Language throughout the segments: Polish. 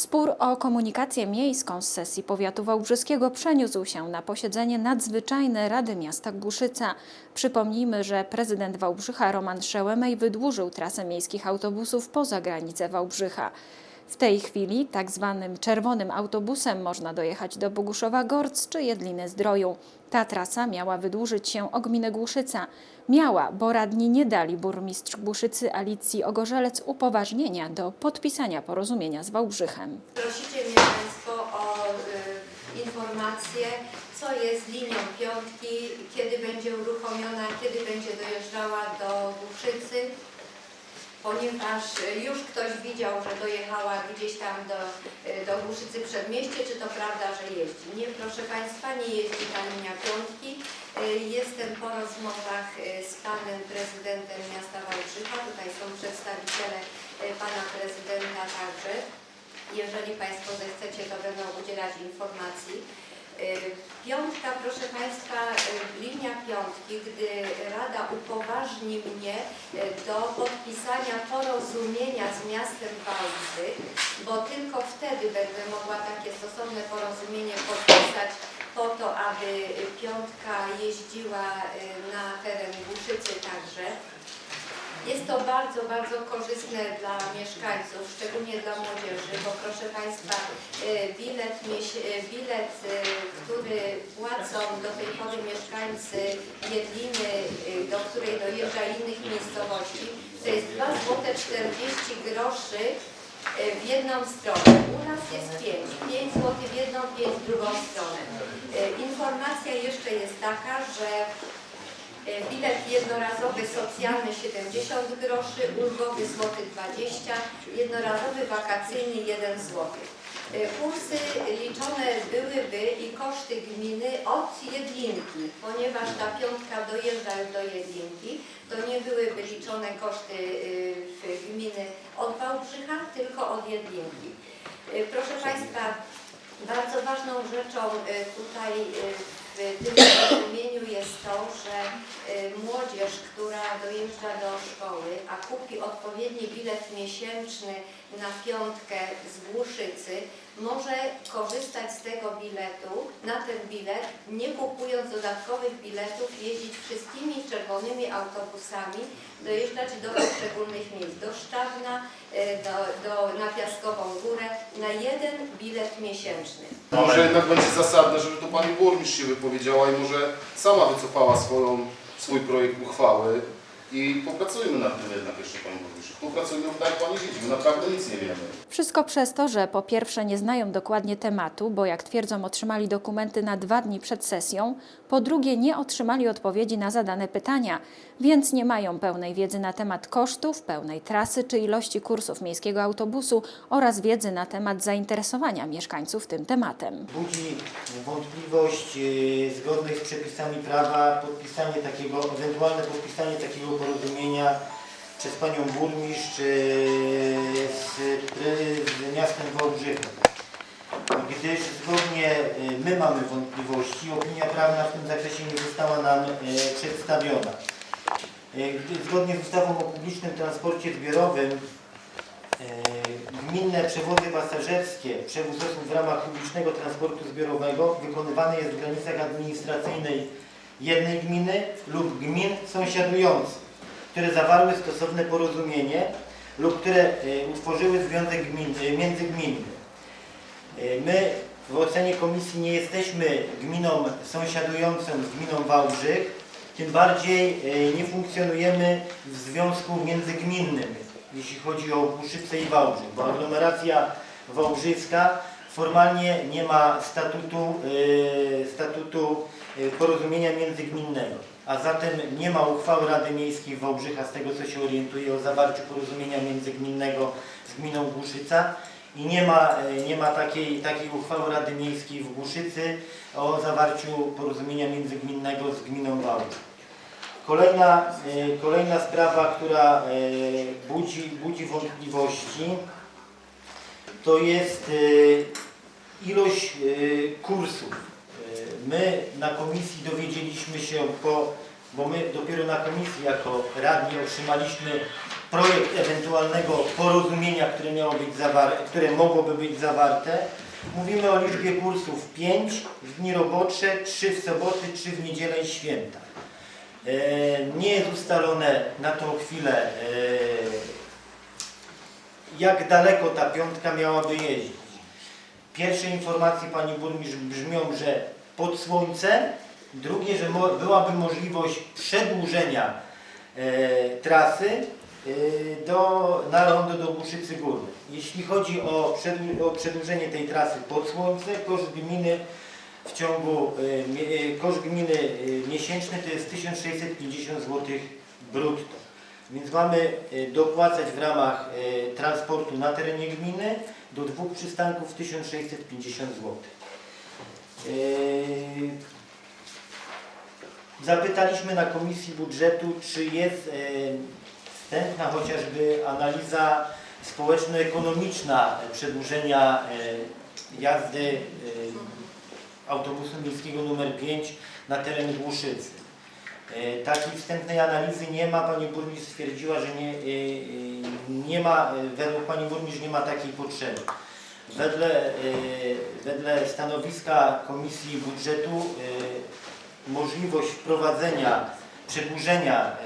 Spór o komunikację miejską z sesji powiatu wałbrzyskiego przeniósł się na posiedzenie nadzwyczajne Rady Miasta Głuszyca. Przypomnijmy, że prezydent Wałbrzycha Roman Szełemej wydłużył trasę miejskich autobusów poza granicę Wałbrzycha. W tej chwili tak zwanym czerwonym autobusem można dojechać do Boguszowa Gorc czy Jedliny Zdroju. Ta trasa miała wydłużyć się o gminę Głuszyca. Miała, bo radni nie dali burmistrz Głuszycy Alicji Ogorzelec upoważnienia do podpisania porozumienia z Wałbrzychem. Prosicie mnie Państwo o y, informację, co jest linią piątki, kiedy będzie uruchomiona, kiedy będzie dojeżdżała do ponieważ już ktoś widział, że dojechała gdzieś tam do, do Głuszycy Przedmieście, czy to prawda, że jeździ? Nie, proszę Państwa, nie jeździ ta linia piątki. Jestem po rozmowach y, z Panem Prezydentem Miasta Wałbrzycha, tutaj są przedstawiciele y, Pana Prezydenta także. Jeżeli Państwo zechcecie, to będą udzielać informacji. Y, Piątka, proszę Państwa, y, linia piątki, gdy Rada upoważni mnie y, do podpisania porozumienia z miastem Wałbrzych, bo tylko wtedy będę mogła takie stosowne porozumienie podpisać po to, aby piątka jeździła na teren Głuszycy także. Jest to bardzo, bardzo korzystne dla mieszkańców, szczególnie dla młodzieży, bo proszę Państwa, y, bilet, y, bilet y, który płacą do tej pory mieszkańcy Jedliny, do której dojeżdża innych miejscowości, to jest 2 zł 40 groszy w jedną stronę. U nas jest 5. 5 zł w jedną, 5 w drugą stronę. Informacja jeszcze jest taka, że Bilet jednorazowy socjalny 70 groszy, ulgowy złoty 20, jednorazowy wakacyjny 1 zł. E, Kursy liczone byłyby i koszty gminy od Jedlinki, ponieważ ta piątka dojeżdża do Jedlinki, to nie byłyby liczone koszty w gminy od Wałbrzycha, tylko od Jedlinki. E, Proszę Państwa, bardzo ważną rzeczą tutaj w tym porozumieniu jest to, że y, młodzież, która dojeżdża do szkoły, a kupi odpowiedni bilet miesięczny na piątkę z Głuszycy, może korzystać z tego biletu, na ten bilet, nie kupując dodatkowych biletów, jeździć wszystkimi czerwonymi autobusami, dojeżdżać do poszczególnych miejsc, do Szczawna, y, do, do, na Piaskową Górę, na jeden bilet miesięczny. Może jednak będzie zasadne, żeby to pani burmistrz się wypowiedziała i może sama wycofała swoją, swój projekt uchwały i popracujmy nad tym jednak jeszcze pani burmistrz. Popracujmy, tak jak pani widzi, my naprawdę nic nie wiemy. Wszystko przez to, że po pierwsze nie znają dokładnie tematu, bo jak twierdzą otrzymali dokumenty na dwa dni przed sesją, po drugie nie otrzymali odpowiedzi na zadane pytania, więc nie mają pełnej wiedzy na temat kosztów, pełnej trasy czy ilości kursów miejskiego autobusu oraz wiedzy na temat zainteresowania mieszkańców tym tematem. budzi wątpliwość yy, zgodnych z przepisami prawa podpisanie takiego, ewentualne podpisanie takiego porozumienia przez panią burmistrz yy, z, yy, z miastem Wałbrzycha. Gdyż zgodnie yy, my mamy wątpliwości, opinia prawna w tym zakresie nie została nam przedstawiona. Yy, gdy- Zgodnie z ustawą o publicznym transporcie zbiorowym E, Gminne przewozy pasażerskie przewóz osób w ramach publicznego transportu zbiorowego wykonywany jest w granicach administracyjnej jednej gminy lub gmin sąsiadujących, które zawarły stosowne porozumienie lub które e, utworzyły związek gmin, e, międzygminny. E, My w ocenie komisji nie jesteśmy gminą sąsiadującą z gminą Wałbrzych, tym bardziej e, nie funkcjonujemy w związku międzygminnym, jeśli chodzi o Głuszyce i Wałbrzych, bo aglomeracja wałbrzyska formalnie nie ma statutu, e, statutu e, porozumienia międzygminnego, a zatem nie ma uchwały Rady Miejskiej Wałbrzycha, z tego co się orientuję, o zawarciu porozumienia międzygminnego z gminą Głuszyca i nie ma, nie ma takiej, takiej uchwały Rady Miejskiej w Głuszycy o zawarciu porozumienia międzygminnego z gminą Wałbrzych. Kolejna, e, kolejna sprawa, która e, budzi, budzi wątpliwości, to jest e, ilość kursów. My na komisji dowiedzieliśmy się po, bo my dopiero na komisji jako radni otrzymaliśmy projekt ewentualnego porozumienia, które, miało być zawar- które mogłoby być zawarte. Mówimy o liczbie kursów 5 w dni robocze, 3 w soboty, 3 w niedzielę i święta. E, Nie jest ustalone na tą chwilę, e, jak daleko ta piątka miałaby jeździć. Pierwsze informacje Pani Burmistrz brzmią, że pod słońce, drugie, że mo- byłaby możliwość przedłużenia e, trasy do, na rondo do Buszycy Górnej. Jeśli chodzi o przedłużenie tej trasy pod słońce, koszt gminy w ciągu, mie- e, koszt gminy e, miesięczny to jest 1650 zł brutto. Więc mamy dopłacać w ramach transportu na terenie gminy do dwóch przystanków 1650 zł. Zapytaliśmy na Komisji Budżetu, czy jest wstępna chociażby analiza społeczno-ekonomiczna przedłużenia jazdy autobusu miejskiego numer 5 na teren Głuszycy. E, Takiej wstępnej analizy nie ma. Pani burmistrz stwierdziła, że nie, e, e, nie ma, według pani burmistrz nie ma takiej potrzeby. Wedle, wedle stanowiska Komisji Budżetu możliwość wprowadzenia, przedłużenia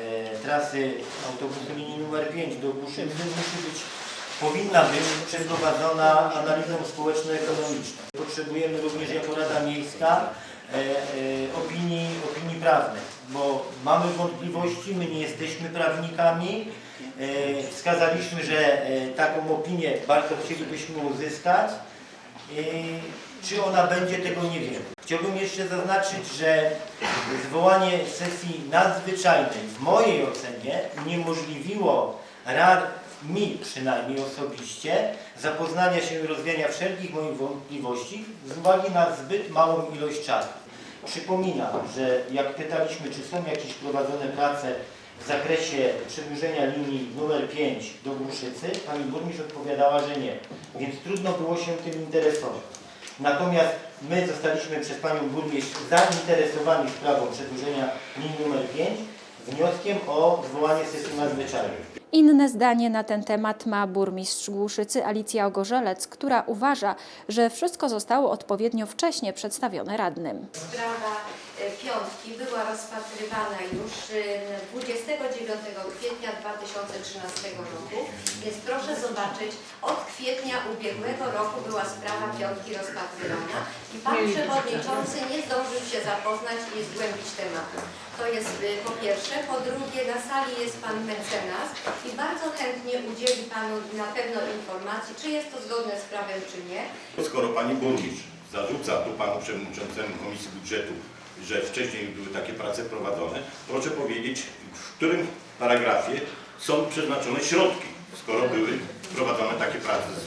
trasy autobusu linii numer 5 do Głuszycy musi być, powinna być przeprowadzona analizą społeczno-ekonomiczną. Potrzebujemy również jako Rada Miejska e, e, opinii, opinii prawnej, bo mamy wątpliwości, my nie jesteśmy prawnikami. E, Wskazaliśmy, że taką opinię bardzo chcielibyśmy uzyskać. Czy ona będzie, tego nie wiem. Chciałbym jeszcze zaznaczyć, że zwołanie sesji nadzwyczajnej w mojej ocenie uniemożliwiło rad, mi przynajmniej osobiście, zapoznania się i rozwiania wszelkich moich wątpliwości z uwagi na zbyt małą ilość czasu. Przypominam, że jak pytaliśmy, czy są jakieś prowadzone prace w zakresie przedłużenia linii numer 5 do Głuszycy, pani burmistrz odpowiadała, że nie. Więc trudno było się tym interesować. Natomiast my zostaliśmy przez panią burmistrz zainteresowani sprawą przedłużenia linii numer 5 wnioskiem o zwołanie sesji nadzwyczajnej. Inne zdanie na ten temat ma burmistrz Głuszycy Alicja Ogorzelec, która uważa, że wszystko zostało odpowiednio wcześnie przedstawione radnym. Sprawa piątki była rozpatrywana już e, 29 kwietnia 2013 roku, więc proszę zobaczyć, od kwietnia ubiegłego roku była sprawa piątki rozpatrywana i Pan Przewodniczący nie zdążył się zapoznać i zgłębić tematu. To jest e, po pierwsze. Po drugie, na sali jest Pan mecenas i bardzo chętnie udzieli Panu na pewno informacji, czy jest to zgodne z prawem, czy nie. Skoro pani burmistrz zarzuca tu panu przewodniczącemu Komisji Budżetu, że wcześniej były takie prace prowadzone, proszę powiedzieć, w którym paragrafie są przeznaczone środki, skoro były prowadzone takie prace ze.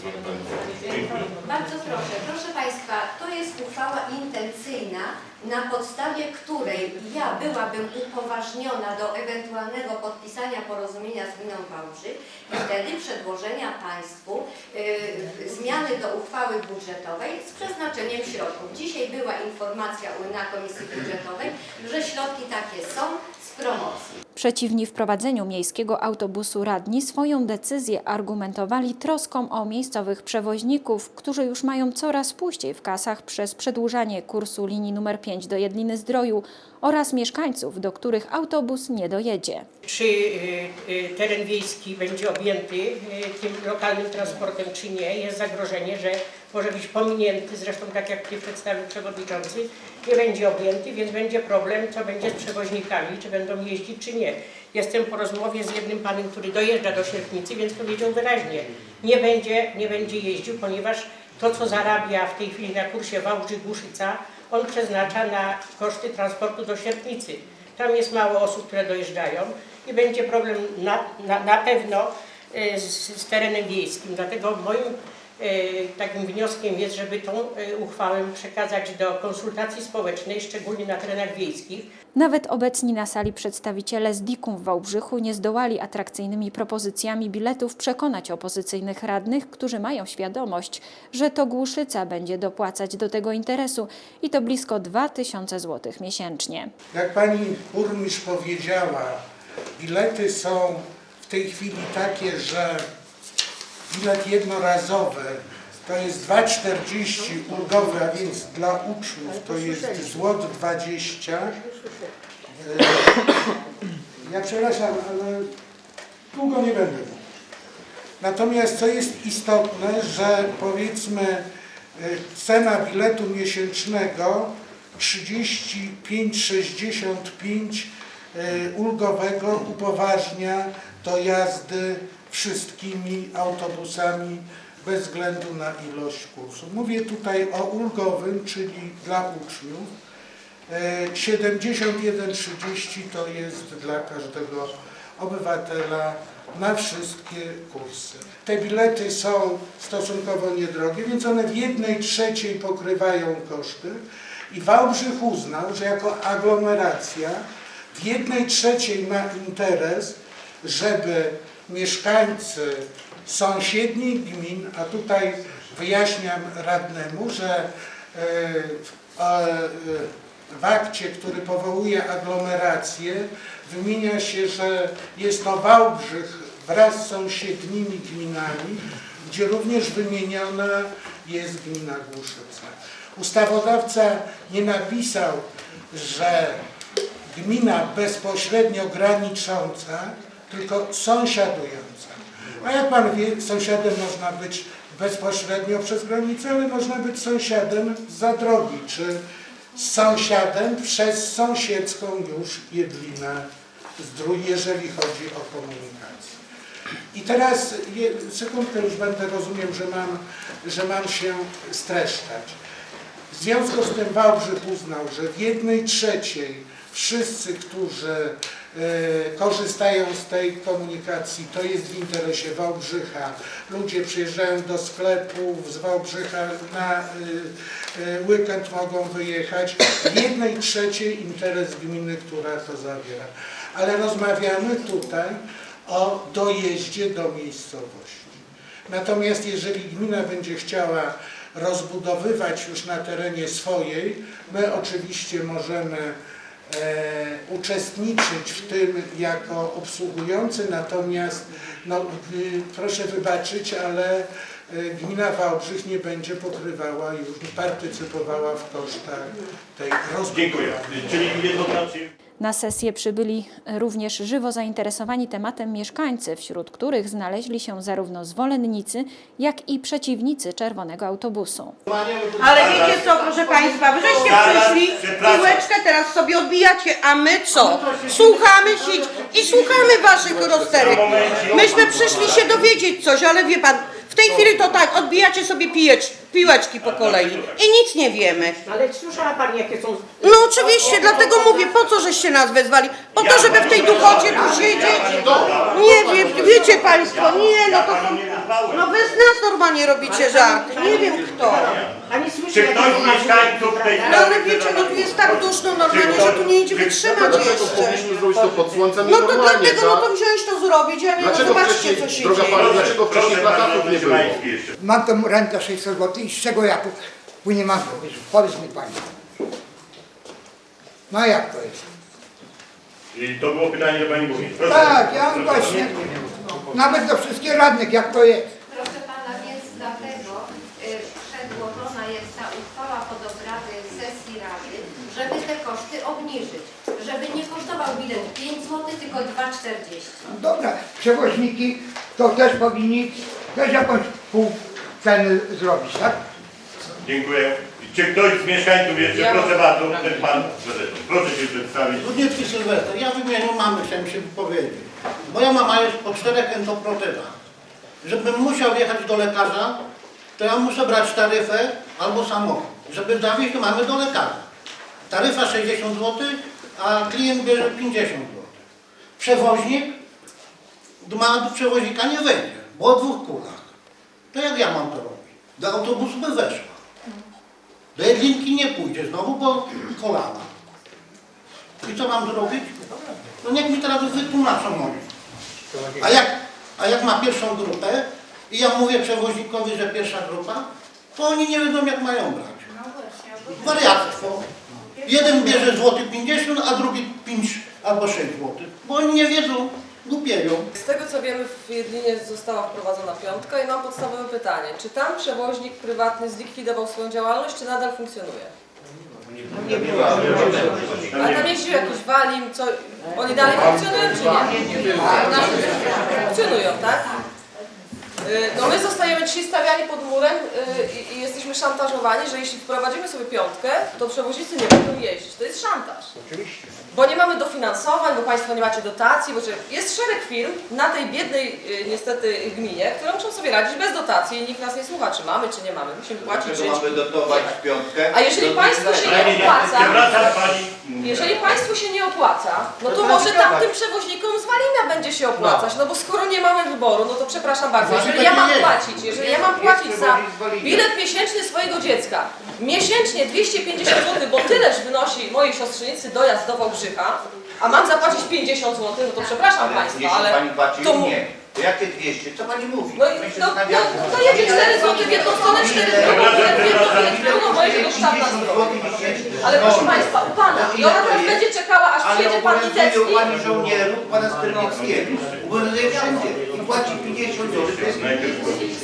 Dziękuję. Bardzo proszę, proszę Państwa, to jest uchwała intencyjna, na podstawie której ja byłabym upoważniona do ewentualnego podpisania porozumienia z gminą Wałbrzych i wtedy przedłożenia Państwu y, zmiany do uchwały budżetowej z przeznaczeniem środków. Dzisiaj była informacja na Komisji Budżetowej, że środki takie są z promocji. Przeciwni wprowadzeniu miejskiego autobusu radni swoją decyzję argumentowali troską o miejscowych przewoźników, którzy już mają coraz puściej w kasach przez przedłużanie kursu linii numer 5 do Jedliny Zdroju oraz mieszkańców, do których autobus nie dojedzie. czy y, y, teren wiejski będzie objęty y, tym lokalnym transportem, czy nie. Jest zagrożenie, że może być pominięty, zresztą tak jak tutaj przedstawił przewodniczący, nie będzie objęty, więc będzie problem, co będzie z przewoźnikami, czy będą jeździć, czy nie. Jestem po rozmowie z jednym panem, który dojeżdża do Sierpnicy, więc powiedział wyraźnie, nie będzie, nie będzie jeździł, ponieważ to, co zarabia w tej chwili na kursie Wałbrzych-Głuszyca, on przeznacza na koszty transportu do Sierpnicy. Tam jest mało osób, które dojeżdżają i będzie problem na, na, na pewno e, z, z terenem wiejskim. Dlatego moim takim wnioskiem jest, żeby tą e, uchwałę przekazać do konsultacji społecznej, szczególnie na terenach wiejskich, Nawet obecni na sali przedstawiciele z Dikum w Wałbrzychu nie zdołali atrakcyjnymi propozycjami biletów przekonać opozycyjnych radnych, którzy mają świadomość, że to Głuszyca będzie dopłacać do tego interesu i to blisko 2000 zł miesięcznie. Jak pani burmistrz powiedziała, bilety są w tej chwili takie, że bilet jednorazowy to jest 2,40 ulgowy, a więc dla uczniów to jest złot 20. E, Ja przepraszam, ale długo nie będę. Natomiast co jest istotne, że powiedzmy e, cena biletu miesięcznego 35,65 e, ulgowego upoważnia do jazdy wszystkimi autobusami bez względu na ilość kursów. Mówię tutaj o ulgowym, czyli dla uczniów. E, 71,30 to jest dla każdego obywatela na wszystkie kursy. Te bilety są stosunkowo niedrogie, więc one w jednej trzeciej pokrywają koszty i Wałbrzych uznał, że jako aglomeracja w jednej trzeciej ma interes, żeby mieszkańcy sąsiednich gmin, a tutaj wyjaśniam radnemu, że e, e, w akcie, który powołuje aglomerację, wymienia się, że jest to Wałbrzych wraz z sąsiednimi gminami, gdzie również wymieniona jest gmina Głuszyca. Ustawodawca nie napisał, że gmina bezpośrednio granicząca, tylko sąsiadująca. A jak pan wie, sąsiadem można być bezpośrednio przez granicę, ale można być sąsiadem za drogi, czy sąsiadem przez sąsiedzką już Jedlinę Zdrój, jeżeli chodzi o komunikację. I teraz, sekundkę już będę, rozumiem, że mam, że mam się streszczać. W związku z tym Wałbrzych uznał, że w jednej trzeciej wszyscy, którzy korzystają z tej komunikacji, to jest w interesie Wałbrzycha. Ludzie przyjeżdżają do sklepów z Wałbrzycha na e, e, weekend mogą wyjechać. Jednej trzeciej interes gminy, która to zawiera. Ale rozmawiamy tutaj o dojeździe do miejscowości. Natomiast jeżeli gmina będzie chciała rozbudowywać już na terenie swojej, my oczywiście możemy e, uczestniczyć w tym jako obsługujący, natomiast no, y, proszę wybaczyć, ale y, gmina Wałbrzych nie będzie pokrywała już, partycypowała w kosztach tej rozbudowy. Dziękuję. Czyli jednoznacznie... Na sesję przybyli również żywo zainteresowani tematem mieszkańcy, wśród których znaleźli się zarówno zwolennicy, jak i przeciwnicy czerwonego autobusu. Ale wiecie co, proszę Państwa, wy żeście przyszli, piłeczkę teraz sobie odbijacie, a my co? Słuchamy się i słuchamy Waszych rozterek. Myśmy przyszli się dowiedzieć coś, ale wie Pan, tej chwili to tak, odbijacie sobie pijecz, piłeczki po kolei i nic nie wiemy. Ale słyszała Pani, jakie są... No oczywiście, dlatego mówię, po co żeście nas wezwali? Po to, żeby w tej duchocie tu siedzieć? Nie wiem, wiecie Państwo, nie, no to są... No wy z nas normalnie robicie żart, nie wiem kto. Słyszy, Czy ktoś z mieszkańców tej No ale wiecie, no tu jest tak duszno normalnie, że tu nie idzie wytrzymać Dlaczego jeszcze. powinniśmy zrobić to pod słońcem No to normalnie, dlatego, no tak? to wziąć to zrobić, a nie, no Dlaczego zobaczcie wcześniej, co się droga dzieje. pani, dlaczego wcześniej plakatów nie było? Mam tą rentę 600 zł i z czego ja tu później mam zrobić? Powiedz mi pani. No jak to jest? I to było pytanie do Pani Burmistrz. Proszę. Tak, ja mam właśnie. Nawet do wszystkich radnych, jak to jest. Proszę Pana, więc dlatego y, przedłożona jest ta uchwała pod obrady sesji Rady, żeby te koszty obniżyć. Żeby nie kosztował bilet 5 zł, tylko 2,40. No Dobra, przewoźniki to też powinni też jakąś pół ceny zrobić, tak? Dziękuję. Czy ktoś z mieszkańców jeszcze, proszę bardzo, ten Pan, proszę się przedstawić. Dudnicki Sylwester, ja w imieniu mamy chciałem się wypowiedzieć. Moja mama jest po czterech endoprotezach. Żebym musiał jechać do lekarza, to ja muszę brać taryfę albo samochód, żeby zawieźć mamy do lekarza. Taryfa 60 zł, a klient bierze 50 zł. Przewoźnik ma do przewoźnika nie wejdzie, bo o dwóch kulach. To jak ja mam to robić? Do autobusu by weszła. Do Jedlinki nie pójdzie znowu, bo kolana. I co mam zrobić? No niech mi teraz wytłumaczą oni. A jak, a jak ma pierwszą grupę i ja mówię przewoźnikowi, że pierwsza grupa, to oni nie wiedzą jak mają brać. Wariactwo. Jeden bierze złoty 50, a drugi 5 albo 6 zł. Bo oni nie wiedzą, głupieją. Z tego co wiemy, w Jedlinie została wprowadzona piątka i mam podstawowe pytanie. Czy tam przewoźnik prywatny zlikwidował swoją działalność, czy nadal funkcjonuje? A tam jeździł jakiś walim, co... Oni dalej funkcjonują, czy nie? Funkcjonują, tak? Y, No my zostajemy dzisiaj stawiani pod murem y, i, jesteśmy szantażowani, że jeśli wprowadzimy sobie piątkę, to przewoźnicy nie będą jeździć. To jest szantaż. Bo nie mamy dofinansowań, bo Państwo nie macie dotacji, bo jest szereg firm na tej biednej y, niestety gminie, które muszą sobie radzić bez dotacji i nikt nas nie słucha, czy mamy, czy nie mamy. Musimy płacić, żyć. mamy dotować piątkę? A jeżeli Państwu się nie opłaca, jeżeli Państwu się nie opłaca, no to może tamtym przewoźnikom z Walimia będzie się opłacać, no bo skoro nie mamy wyboru, no to przepraszam bardzo, jeżeli ja mam płacić, jeżeli ja mam płacić za bilet miesięczny swojego dziecka, miesięcznie 250 zł, bo tyleż wynosi mojej siostrzenicy dojazd do Wałbrzycha, a mam zapłacić 50 zł, no to przepraszam Państwa, ale pani płaci, to nie. To jakie 200? Co pani mówi? no, My się no, no, no jedzie 4 zł w jedną stronę, 4 w drugą, 4 w jedną, 4 w drugą, bo jedzie do. Ale proszę Państwa, u Pana, i ona teraz będzie czekała, aż Ale przyjedzie Pan obowiązuje Litewski. u pani żołnierów, pana Skarbnickiego. Obowiązuje wszędzie. I płaci 50 zł.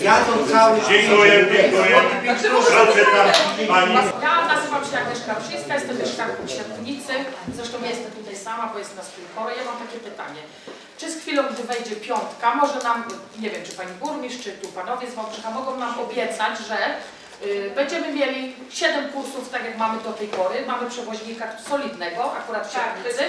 Jadą cały Dziękuję, dziękuję. Proszę tam pani. Ja nazywam się Agnieszka Brzyńska, jestem mieszkanką Światnicy. Zresztą ja jestem tutaj sama, bo jest nas kilkoro. Ja mam takie pytanie. Czy z chwilą, gdy wejdzie piątka, może nam, nie wiem, czy pani burmistrz, czy tu panowie z Wałbrzycha mogą nam obiecać, że y, będziemy mieli 7 kursów, tak jak mamy do tej pory. Mamy przewoźnika solidnego, akurat w Światnicy,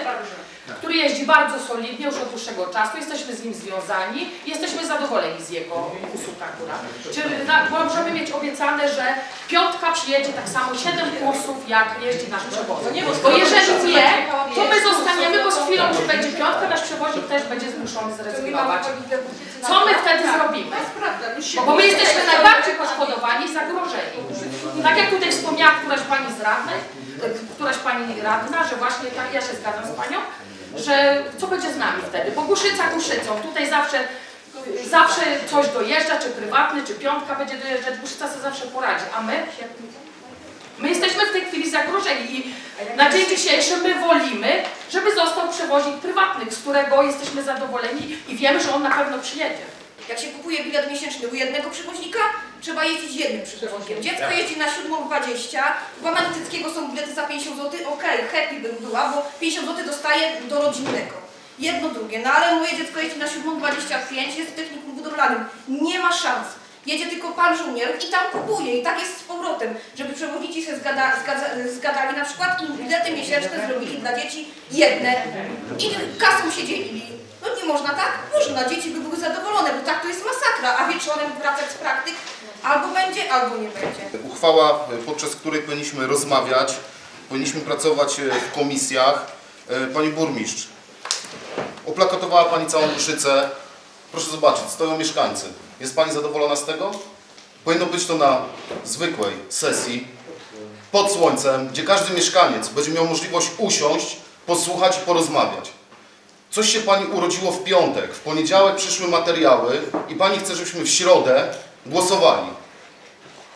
który jeździ bardzo solidnie już od dłuższego czasu. Jesteśmy z nim związani i jesteśmy zadowoleni z jego usług akurat. Czy na, możemy mieć obiecane, że piątka przyjedzie tak samo 7 kursów, jak jeździ nasz przewoźnik? No bo jeżeli nie, to my zostaniemy, bo z chwilą, że będzie piątka, nasz przewoźnik też będzie zmuszony zrezygnować. Co my wtedy zrobimy? Bo, my jesteśmy najbardziej poszkodowani i zagrożeni. Tak jak tutaj wspomniała któraś pani z radnych, któraś pani radna, że właśnie tak ja się zgadzam z panią, że co będzie z nami wtedy? Bo Guszyca Guszycą, tutaj zawsze zawsze coś dojeżdża, czy prywatny, czy piątka będzie dojeżdżać, Guszyca sobie zawsze poradzi, a my? My jesteśmy w tej chwili zagrożeni i na dzień dzisiejszy my wolimy, żeby został przewoźnik prywatny, z którego jesteśmy zadowoleni i wiemy, że on na pewno przyjedzie. Jak się kupuje bilet miesięczny u jednego przewoźnika, trzeba jeździć jednym przewoźnikiem. Dziecko jeździ na 7.20, u pana Lityckiego są bilety za 50 zł, okej, happy bym była, bo 50 zł dostaje do rodzinnego. Jedno, drugie, no ale moje dziecko jeździ na 7.25, jest w technikum budowlanym, nie ma szans. Jedzie tylko pan żołnierów i tam kupuje i tak jest z powrotem, żeby przewoźnicy się zgada, zgadza, zgadali na przykład i bilety miesięczne zrobili dla dzieci jedne i kasą się dzielili. No nie można tak? Można, dzieci by były zadowolone, bo tak to jest masakra, a wieczorem wracać z praktyk albo będzie, albo nie będzie. Uchwała, e, podczas której powinniśmy rozmawiać, powinniśmy pracować e, w komisjach. E, Pani burmistrz, oplakatowała Pani całą Kuszycę. Proszę zobaczyć, stoją mieszkańcy. Jest Pani zadowolona z tego? Powinno być to na zwykłej sesji, pod słońcem, gdzie każdy mieszkaniec będzie miał możliwość usiąść, posłuchać i porozmawiać. Coś się Pani urodziło w piątek, w poniedziałek przyszły materiały i Pani chce, żebyśmy w środę głosowali.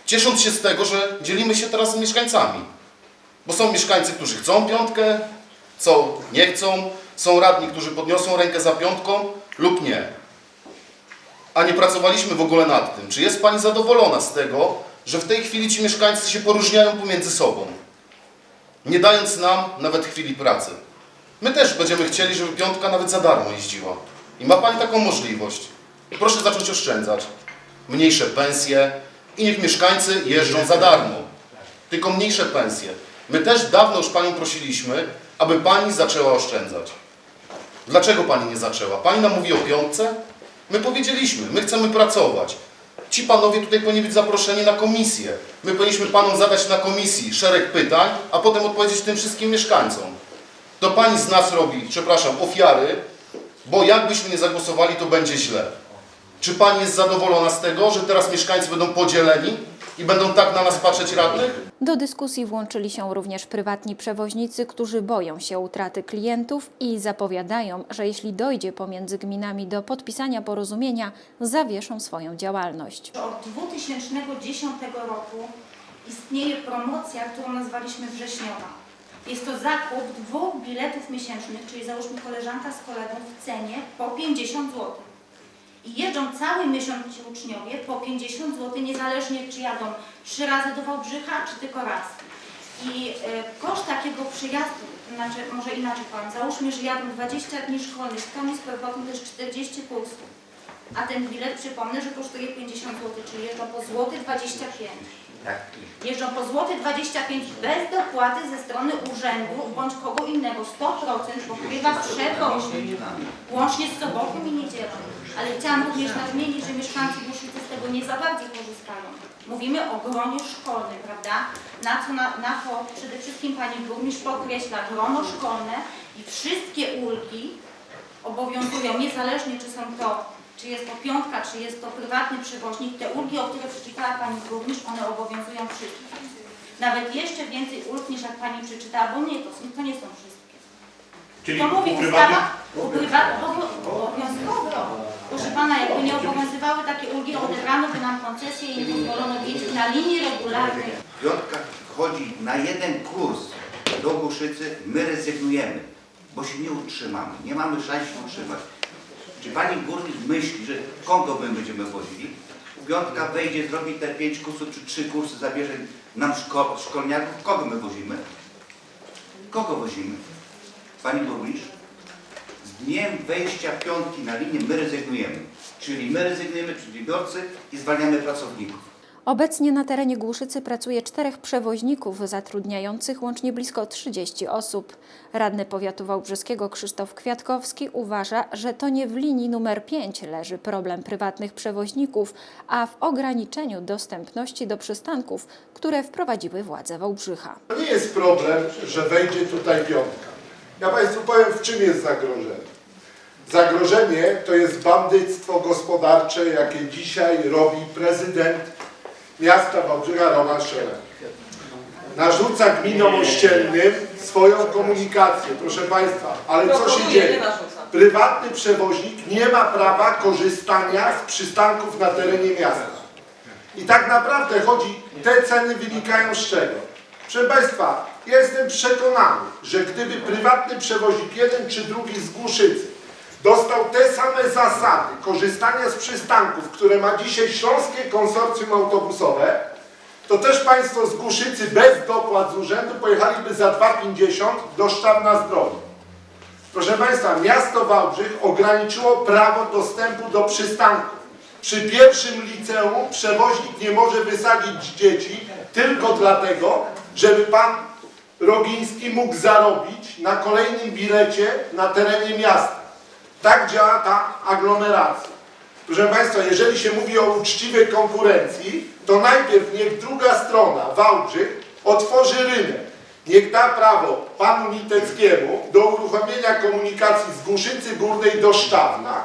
Ciesząc się z tego, że dzielimy się teraz z mieszkańcami. Bo są mieszkańcy, którzy chcą piątkę, co nie chcą, są radni, którzy podniosą rękę za piątką lub nie. A nie pracowaliśmy w ogóle nad tym. Czy jest Pani zadowolona z tego, że w tej chwili ci mieszkańcy się poróżniają pomiędzy sobą, nie dając nam nawet chwili pracy? My też będziemy chcieli, żeby piątka nawet za darmo jeździła. I ma Pani taką możliwość. Proszę zacząć oszczędzać. Mniejsze pensje i niech mieszkańcy jeżdżą za darmo. Tylko mniejsze pensje. My też dawno już Panią prosiliśmy, aby Pani zaczęła oszczędzać. Dlaczego Pani nie zaczęła? Pani nam mówi o piątce? My powiedzieliśmy, my chcemy pracować. Ci panowie tutaj powinni być zaproszeni na komisję. My powinniśmy panom zadać na komisji szereg pytań, a potem odpowiedzieć tym wszystkim mieszkańcom. To pani z nas robi, przepraszam, ofiary, bo jakbyśmy nie zagłosowali, to będzie źle. Czy pani jest zadowolona z tego, że teraz mieszkańcy będą podzieleni i będą tak na nas patrzeć radnych? Do dyskusji włączyli się również prywatni przewoźnicy, którzy boją się utraty klientów i zapowiadają, że jeśli dojdzie pomiędzy gminami do podpisania porozumienia, zawieszą swoją działalność. Od 2010 roku istnieje promocja, którą nazwaliśmy wrześniowa. Jest to zakup dwóch biletów miesięcznych, czyli załóżmy koleżanka z kolegą w cenie po 50 zł. I jeżdżą cały miesiąc ci uczniowie po 50 zł, niezależnie czy jadą trzy razy do Wałbrzycha, czy tylko raz. I e, koszt takiego przyjazdu, znaczy może inaczej powiem, załóżmy, że jadą 20 dni szkolnych z tą z powrotem to jest 40 kursów. A ten bilet, przypomnę, że kosztuje 50 zł, czyli jeżdżą po złoty 25. Tak. Jeżdżą po złoty 25 bez dopłaty ze strony urzędu bądź kogo innego. 100% pokrywa przewoźnik, łącznie z sobotą i niedzielą. Ale chciałam również nadmienić, że mieszkańcy Buszycy z tego nie za bardzo korzystają. Mówimy o gronie szkolnym, prawda? Na co, na, na to przede wszystkim Pani Burmistrz podkreśla grono szkolne i wszystkie ulgi obowiązują, niezależnie czy są to czy jest to piątka, czy jest to prywatny przewoźnik, te ulgi, o które przeczytała Pani Burmistrz, one obowiązują wszystkich. Nawet jeszcze więcej ulg niż jak Pani przeczytała, bo nie, to, są- to nie są wszystkie. Czyli To mówi ustawa, obowiązkowo. Proszę Pana, jakby nie obowiązywały takie ulgi, odebrano by nam koncesję i nie pozwolono jeździć na linii regularnej. Piątka chodzi na jeden kurs do Głuszycy, my rezygnujemy, bo się nie utrzymamy, nie mamy szans się utrzymać. Czy pani burmistrz myśli, że kogo my będziemy wozili? Piątka wejdzie, zrobi te pięć kursów czy trzy kursy, zabierze nam szko szkolniaków, kogo my wozimy? Kogo wozimy? Pani burmistrz? Z dniem wejścia piątki na linię my rezygnujemy. Czyli my rezygnujemy przedsiębiorcy i zwalniamy pracowników. Obecnie na terenie Głuszycy pracuje czterech przewoźników zatrudniających łącznie blisko 30 osób. Radny powiatu wałbrzyskiego Krzysztof Kwiatkowski uważa, że to nie w linii numer 5 leży problem prywatnych przewoźników, a w ograniczeniu dostępności do przystanków, które wprowadziły władze Wałbrzycha. To nie jest problem, że wejdzie tutaj piątka. Ja Państwu powiem, w czym jest zagrożenie. Zagrożenie to jest bandyctwo gospodarcze, jakie dzisiaj robi prezydent miasta Wałbrzycha Roman Szeler. Narzuca gminom ościennym swoją komunikację, proszę Państwa, ale co się dzieje? Prywatny przewoźnik nie ma prawa korzystania z przystanków na terenie miasta. I tak naprawdę chodzi, te ceny wynikają z czego? Proszę Państwa, jestem przekonany, że gdyby prywatny przewoźnik, jeden czy drugi z Głuszycy, dostał te same zasady korzystania z przystanków, które ma dzisiaj Śląskie Konsorcjum Autobusowe, to też Państwo z Głuszycy bez dopłat z urzędu pojechaliby za 2,50 do Szczawna Zdroju. Proszę Państwa, miasto Wałbrzych ograniczyło prawo dostępu do przystanków. Przy pierwszym liceum przewoźnik nie może wysadzić dzieci tylko dlatego, żeby pan Rogiński mógł zarobić na kolejnym bilecie na terenie miasta. Tak działa ta aglomeracja. Proszę Państwa, jeżeli się mówi o uczciwej konkurencji, to najpierw niech druga strona, Wałbrzych, otworzy rynek. Niech da prawo panu Niteckiemu do uruchomienia komunikacji z Głuszycy Górnej do Szczawna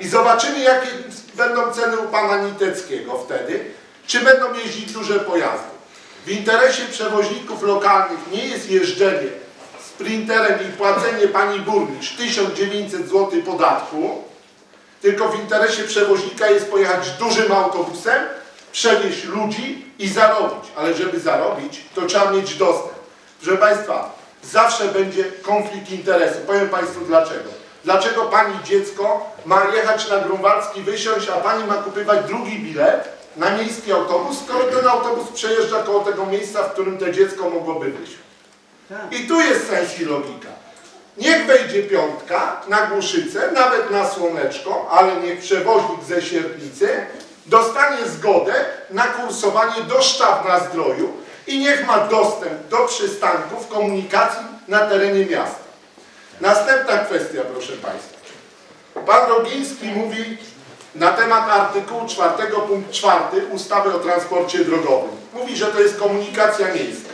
i zobaczymy, jakie będą ceny u pana Niteckiego wtedy, czy będą jeździć duże pojazdy. W interesie przewoźników lokalnych nie jest jeżdżenie sprinterem i płacenie pani burmistrz 1900 zł podatku, tylko w interesie przewoźnika jest pojechać dużym autobusem, przewieźć ludzi i zarobić. Ale żeby zarobić, to trzeba mieć dostęp. Proszę Państwa, zawsze będzie konflikt interesu. Powiem Państwu dlaczego. Dlaczego Pani dziecko ma jechać na Grunwaldzki, wysiąść, a Pani ma kupywać drugi bilet na miejski autobus, skoro ten autobus przejeżdża koło tego miejsca, w którym to dziecko mogłoby wyjść. I tu jest sens i logika. Niech wejdzie piątka na Głuszycę, nawet na Słoneczko, ale niech przewoźnik ze Sierpnicy dostanie zgodę na kursowanie do Szczawna Zdroju i niech ma dostęp do przystanków komunikacji na terenie miasta. Następna kwestia, proszę Państwa. Pan Rogiński mówi na temat artykułu 4 punkt 4 ustawy o transporcie drogowym. Mówi, że to jest komunikacja miejska.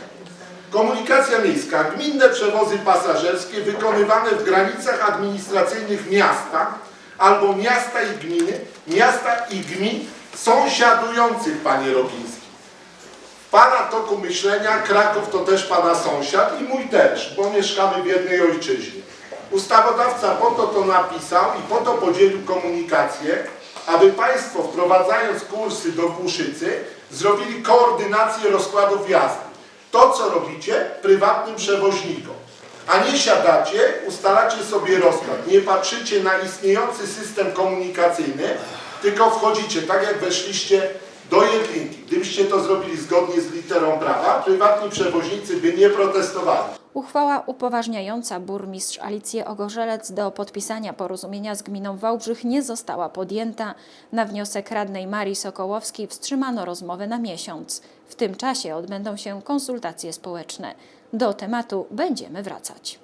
Komunikacja miejska, gminne przewozy pasażerskie wykonywane w granicach administracyjnych miasta albo miasta i gminy, miasta i gmin sąsiadujących, panie Rogiński. W pana toku myślenia Kraków to też pana sąsiad i mój też, bo mieszkamy w jednej ojczyźnie. Ustawodawca po to to napisał i po to podzielił komunikację, aby państwo wprowadzając kursy do Głuszycy zrobili koordynację rozkładów jazdy. To, co robicie prywatnym przewoźnikom. A nie siadacie, ustalacie sobie rozkład, nie patrzycie na istniejący system komunikacyjny, tylko wchodzicie, tak jak weszliście do Jedlinki. Gdybyście to zrobili zgodnie z literą prawa, prywatni przewoźnicy by nie protestowali. Uchwała upoważniająca burmistrz Alicję Ogorzelec do podpisania porozumienia z gminą Wałbrzych nie została podjęta. Na wniosek radnej Marii Sokołowskiej wstrzymano rozmowę na miesiąc. W tym czasie odbędą się konsultacje społeczne. Do tematu będziemy wracać.